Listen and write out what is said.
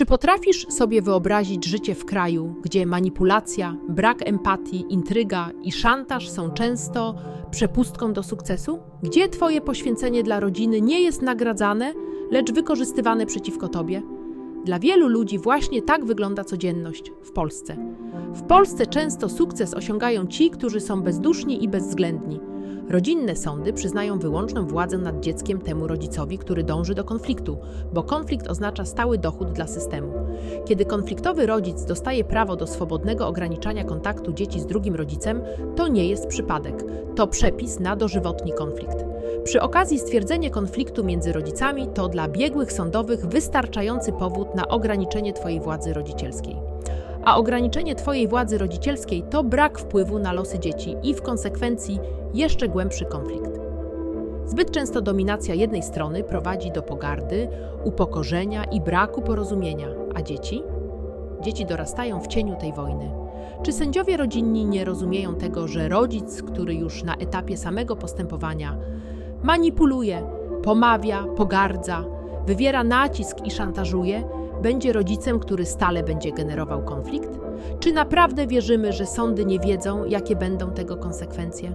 Czy potrafisz sobie wyobrazić życie w kraju, gdzie manipulacja, brak empatii, intryga i szantaż są często przepustką do sukcesu? Gdzie Twoje poświęcenie dla rodziny nie jest nagradzane, lecz wykorzystywane przeciwko Tobie? Dla wielu ludzi właśnie tak wygląda codzienność w Polsce. W Polsce często sukces osiągają ci, którzy są bezduszni i bezwzględni. Rodzinne sądy przyznają wyłączną władzę nad dzieckiem temu rodzicowi, który dąży do konfliktu, bo konflikt oznacza stały dochód dla systemu. Kiedy konfliktowy rodzic dostaje prawo do swobodnego ograniczania kontaktu dzieci z drugim rodzicem, to nie jest przypadek. To przepis na dożywotni konflikt. Przy okazji stwierdzenie konfliktu między rodzicami to dla biegłych sądowych wystarczający powód na ograniczenie Twojej władzy rodzicielskiej. A ograniczenie Twojej władzy rodzicielskiej to brak wpływu na losy dzieci i w konsekwencji jeszcze głębszy konflikt. Zbyt często dominacja jednej strony prowadzi do pogardy, upokorzenia i braku porozumienia, a dzieci? Dzieci dorastają w cieniu tej wojny. Czy sędziowie rodzinni nie rozumieją tego, że rodzic, który już na etapie samego postępowania manipuluje, pomawia, pogardza, wywiera nacisk i szantażuje, będzie rodzicem, który stale będzie generował konflikt? Czy naprawdę wierzymy, że sądy nie wiedzą, jakie będą tego konsekwencje?